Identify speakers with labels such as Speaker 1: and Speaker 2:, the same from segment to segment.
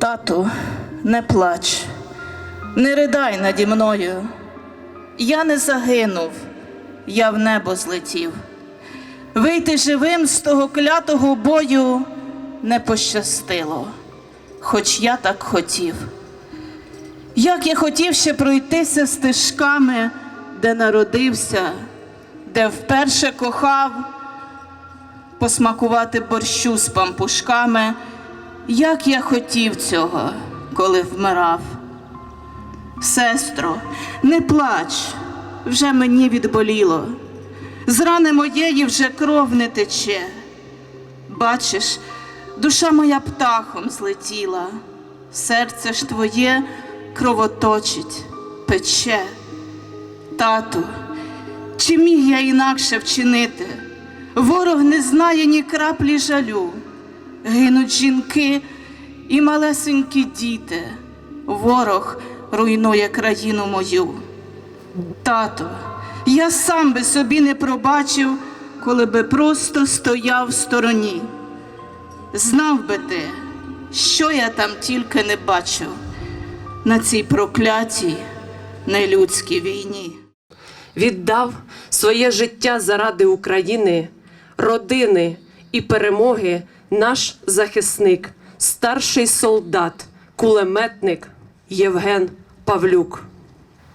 Speaker 1: Тату, не плач, не ридай наді мною. Я не загинув, я в небо злетів. Вийти живим з того клятого бою не пощастило, хоч я так хотів. Як я хотів ще пройтися стежками, де народився, де вперше кохав, посмакувати борщу з пампушками, як я хотів цього, коли вмирав. Сестро, не плач, вже мені відболіло. З рани моєї вже кров не тече. Бачиш, душа моя птахом злетіла, серце ж твоє кровоточить, пече. Тату, чи міг я інакше вчинити? Ворог не знає ні краплі жалю. Гинуть жінки і малесенькі діти. Ворог руйнує країну мою. Тато, я сам би собі не пробачив, коли би просто стояв в стороні. Знав би ти, що я там тільки не бачив на цій проклятій нелюдській війні.
Speaker 2: віддав своє життя заради України, родини і перемоги наш захисник, старший солдат, кулеметник Євген Павлюк.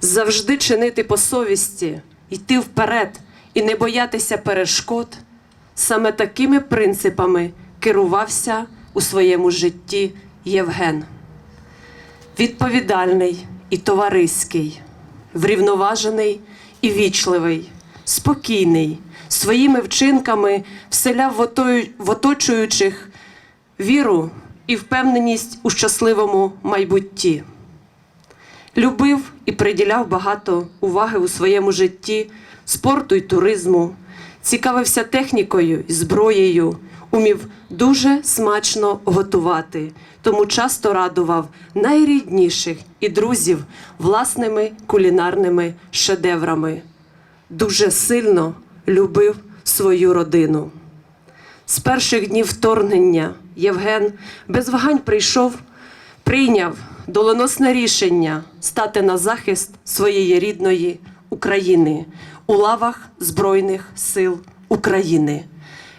Speaker 2: Завжди чинити по совісті, йти вперед і не боятися перешкод. Саме такими принципами керувався у своєму житті Євген відповідальний і товариський, врівноважений і вічливий, спокійний, своїми вчинками вселяв в оточуючих віру і впевненість у щасливому майбутті. Любив і приділяв багато уваги у своєму житті спорту й туризму, цікавився технікою і зброєю, умів дуже смачно готувати, тому часто радував найрідніших і друзів власними кулінарними шедеврами. Дуже сильно любив свою родину. З перших днів вторгнення Євген без вагань прийшов, прийняв доленосне рішення стати на захист своєї рідної України у лавах Збройних сил України.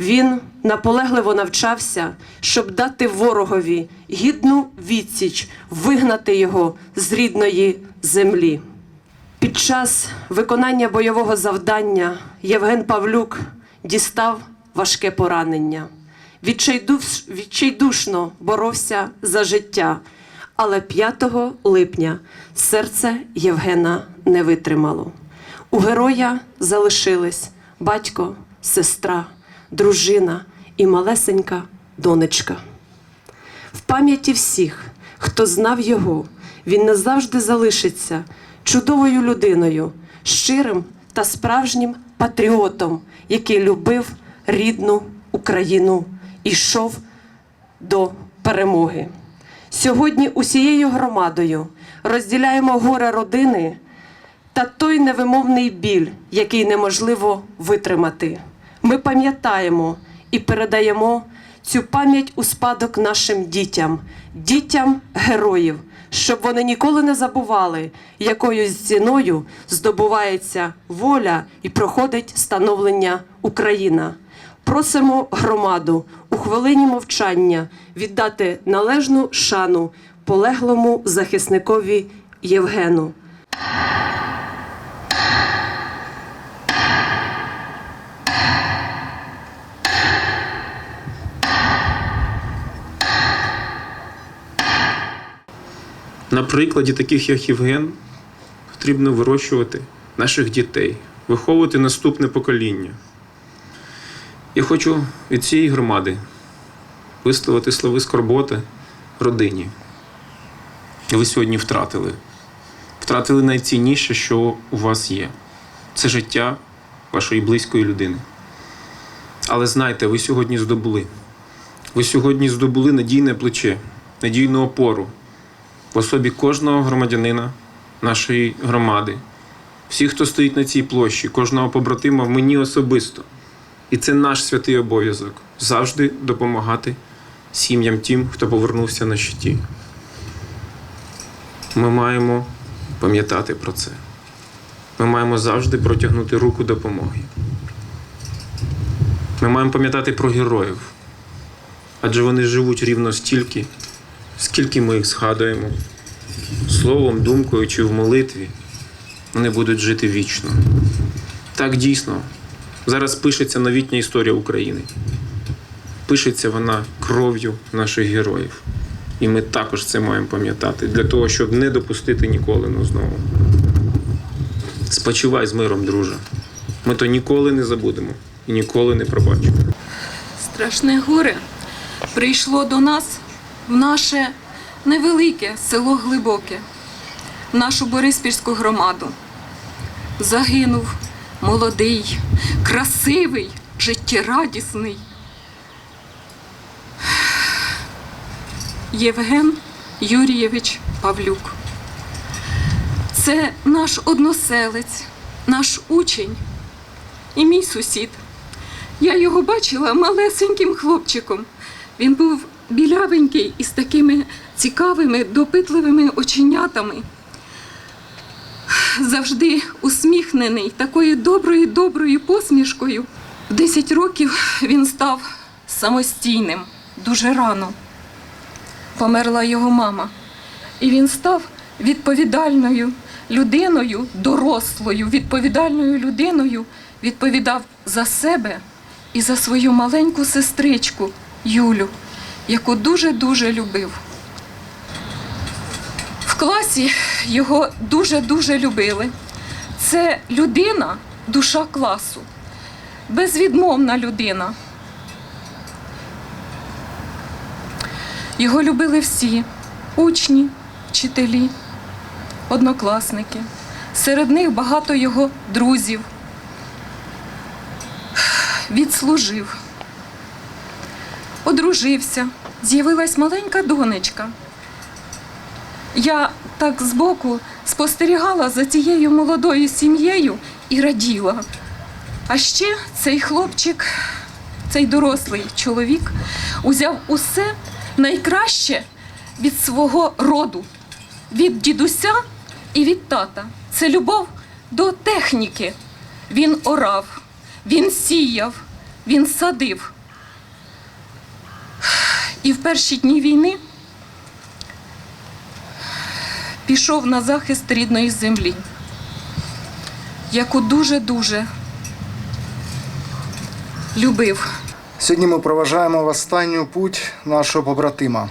Speaker 2: Він наполегливо навчався, щоб дати ворогові гідну відсіч, вигнати його з рідної землі. Під час виконання бойового завдання Євген Павлюк дістав важке поранення. Відчайдуш- Відчайдушно боровся за життя, але 5 липня серце Євгена не витримало. У героя залишились батько, сестра, дружина і малесенька донечка. В пам'яті всіх, хто знав його, він назавжди залишиться чудовою людиною, щирим та справжнім патріотом, який любив рідну Україну і йшов до перемоги. Сьогодні усією громадою розділяємо горе родини та той невимовний біль, який неможливо витримати. Ми пам'ятаємо і передаємо цю пам'ять у спадок нашим дітям, дітям героїв, щоб вони ніколи не забували, якою ціною здобувається воля і проходить становлення Україна. Просимо громаду у хвилині мовчання віддати належну шану полеглому захисникові Євгену.
Speaker 3: На прикладі таких, як Євген, потрібно вирощувати наших дітей, виховувати наступне покоління. Я хочу від цієї громади висловити слови скорботи родині. Ви сьогодні втратили. Втратили найцінніше, що у вас є. Це життя вашої близької людини. Але знайте, ви сьогодні здобули. Ви сьогодні здобули надійне плече, надійну опору в особі кожного громадянина нашої громади, всіх, хто стоїть на цій площі, кожного побратима мені особисто. І це наш святий обов'язок завжди допомагати сім'ям тим, хто повернувся на щиті. Ми маємо пам'ятати про це. Ми маємо завжди протягнути руку допомоги. Ми маємо пам'ятати про героїв, адже вони живуть рівно стільки, скільки ми їх згадуємо. Словом, думкою чи в молитві вони будуть жити вічно. Так дійсно. Зараз пишеться новітня історія України. Пишеться вона кров'ю наших героїв. І ми також це маємо пам'ятати для того, щоб не допустити ніколи ну, знову. Спочивай з миром, друже. Ми то ніколи не забудемо і ніколи не пробачимо.
Speaker 4: Страшне горе прийшло до нас в наше невелике село Глибоке, в нашу Бориспільську громаду. Загинув молодий, красивий, життєрадісний Євген Юрійович Павлюк. Це наш односелець, наш учень і мій сусід. Я його бачила малесеньким хлопчиком. Він був білявенький із такими цікавими, допитливими оченятами. Завжди усміхнений, такою доброю, доброю посмішкою. В 10 років він став самостійним дуже рано. Померла його мама. І він став відповідальною людиною, дорослою, відповідальною людиною, відповідав за себе і за свою маленьку сестричку Юлю, яку дуже-дуже любив. В класі його дуже-дуже любили. Це людина, душа класу, безвідмовна людина. Його любили всі учні, вчителі, однокласники. Серед них багато його друзів. Відслужив, одружився, з'явилась маленька донечка. Я так збоку спостерігала за цією молодою сім'єю і раділа. А ще цей хлопчик, цей дорослий чоловік, узяв усе найкраще від свого роду, від дідуся і від тата. Це любов до техніки. Він орав, він сіяв, він садив. І в перші дні війни пішов на захист рідної землі, яку дуже-дуже любив.
Speaker 5: Сьогодні ми проважаємо в останню путь нашого побратима,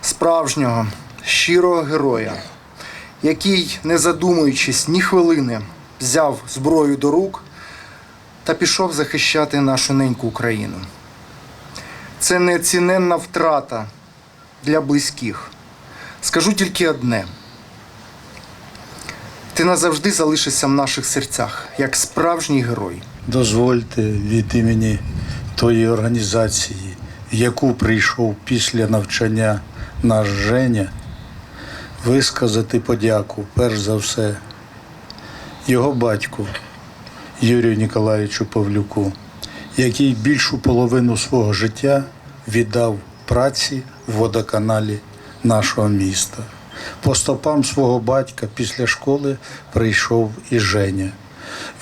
Speaker 5: справжнього, щирого героя, який, не задумуючись ні хвилини, взяв зброю до рук та пішов захищати нашу неньку Україну. Це неоціненна втрата для близьких. Скажу тільки одне: ти назавжди залишишся в наших серцях як справжній герой.
Speaker 6: Дозвольте від імені тої організації, в яку прийшов після навчання наш Женя, висказати подяку, перш за все, його батьку Юрію Ніколаївичу Павлюку, який більшу половину свого життя віддав праці в водоканалі нашого міста. По стопам свого батька після школи прийшов і Женя.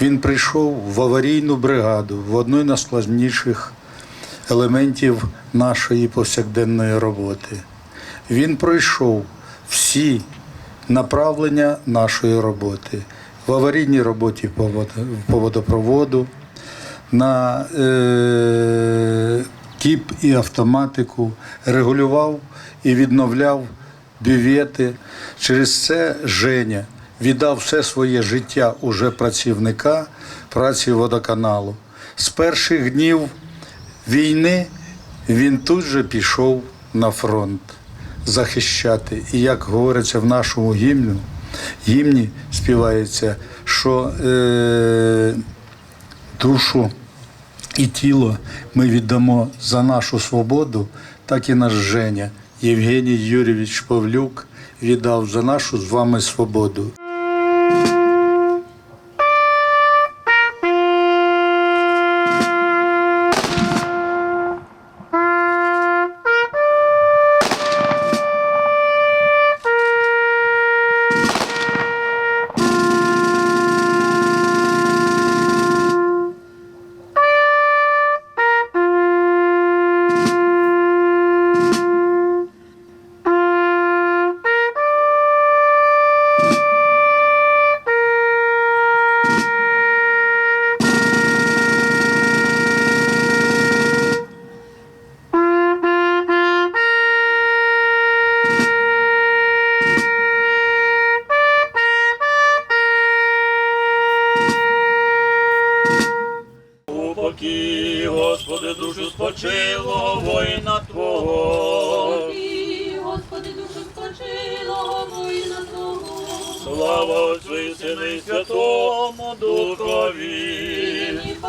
Speaker 6: Він прийшов в аварійну бригаду в одну з найскладніших елементів нашої повсякденної роботи. Він пройшов всі направлення нашої роботи в аварійній роботі по водопроводу, на е, кіп і автоматику, регулював і відновляв бювети. Через це Женя віддав все своє життя уже працівника праці водоканалу. З перших днів війни він тут же пішов на фронт захищати. І як говориться в нашому гімну, гімні співається, що е, душу і тіло ми віддамо за нашу свободу, так і наш Женя Євгеній Юрійович Павлюк віддав за нашу з вами свободу. воїна Твого. Господи, душу спочилого воїна Твого.
Speaker 7: Слава Отцю і Сину і Святому Духові.
Speaker 4: Нині по